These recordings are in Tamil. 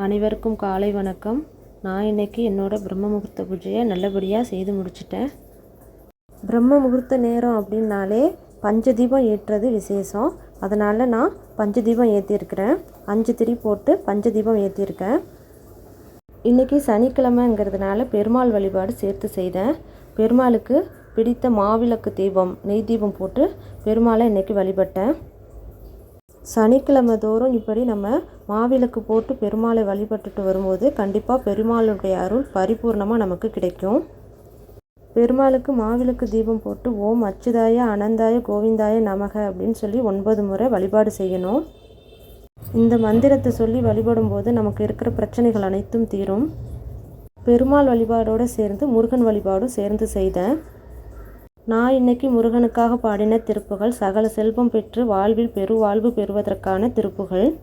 அனைவருக்கும் காலை வணக்கம். நான் இன்னைக்கு என்னோட பிரம்ம முகூர்த்த பூஜையை நல்லபடியாக செய்து முடிச்சிட்டேன். பிரம்ம முகூர்த்த நேரம் அப்படின்னாலே பஞ்சதீபம் ஏற்றுறது விசேஷம். அதனால் நான் பஞ்சதீபம் ஏற்றிருக்கிறேன் அஞ்சு திரி போட்டு பஞ்சதீபம் ஏற்றிருக்கேன் இன்றைக்கி சனிக்கிழமைங்கிறதுனால பெருமாள் வழிபாடு சேர்த்து செய்தேன். பெருமாளுக்கு பிடித்த மாவிளக்கு தீபம் நெய் தீபம் போட்டு பெருமாளை இன்றைக்கி வழிபட்டேன். சனிக்கிழமை தோறும் இப்படி நம்ம மாவிளக்கு போட்டு பெருமாளை வழிபட்டுட்டு வரும்போது கண்டிப்பாக பெருமாளுடைய அருள் பரிபூர்ணமாக நமக்கு கிடைக்கும். பெருமாளுக்கு மாவிளக்கு தீபம் போட்டு ஓம் அச்சுதாய அனந்தாய கோவிந்தாய நமக அப்படின்னு சொல்லி ஒன்பது முறை வழிபாடு செய்யணும். இந்த மந்திரத்தை சொல்லி வழிபடும்போது நமக்கு இருக்கிற பிரச்சனைகள் அனைத்தும் தீரும். பெருமாள் வழிபாடோடு சேர்ந்து முருகன் வழிபாடும் சேர்ந்து செய்தேன். நான் இன்னைக்கு முருகனுக்காக பாடின திருப்புகள் சகல செல்வம் பெற்று வாழ்வில் பெருவாழ்வு பெறுவதற்கான திருப்புகள்.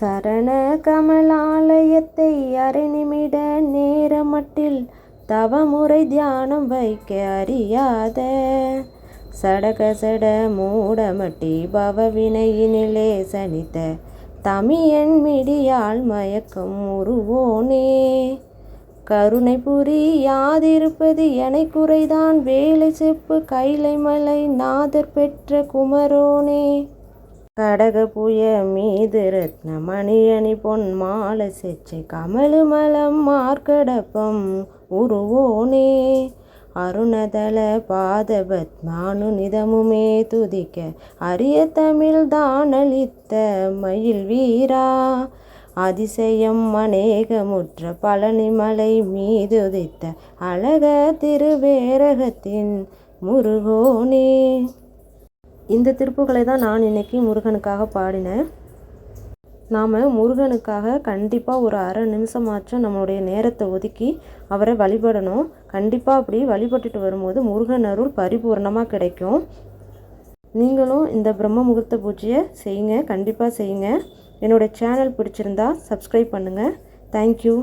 சரண கமலாலயத்தை அரை நிமிட நேரமட்டில் தவமுறை தியானம் வைக்க அறியாத. சடக சட மூடமட்டி பவவினையினிலே சனித்த தமியன் மிடியால் மயக்கம் உருவோனே. கருணை புரியாதிருப்பது என குறைதான். வேலை செப்பு கைலை மலை நாதர் பெற்ற குமரோனே. கடக புய மீது ரத்னமணி அணி பொன் மாலை செச்சை கமலு மலம் மார்க்கடப்பம் உருவோனே. அருணதல பாத பத்மானு நிதமுமே துதிக்க அரிய தமிழ் தானளித்த மயில் வீரா. அதிசயம் அநேகமுற்ற பழனிமலை மீது உதித்த அழக திருவேரகத்தின் முருகோனே. இந்த திருப்புகளை தான் நான் இன்னைக்கு முருகனுக்காக பாடினேன். நாம் முருகனுக்காக கண்டிப்பாக ஒரு அரை நிமிஷமாச்சும் நம்மளுடைய நேரத்தை ஒதுக்கி அவரை வழிபடணும். கண்டிப்பாக அப்படி வழிபட்டுட்டு வரும்போது முருகன் அருள் பரிபூர்ணமாக கிடைக்கும். நீங்களும் இந்த பிரம்ம முகூர்த்த பூஜையை செய்யுங்க. கண்டிப்பாக செய்யுங்க. என்னோடய சேனல் பிடிச்சிருந்தா சப்ஸ்கிரைப் பண்ணுங்கள் தேங்க்யூ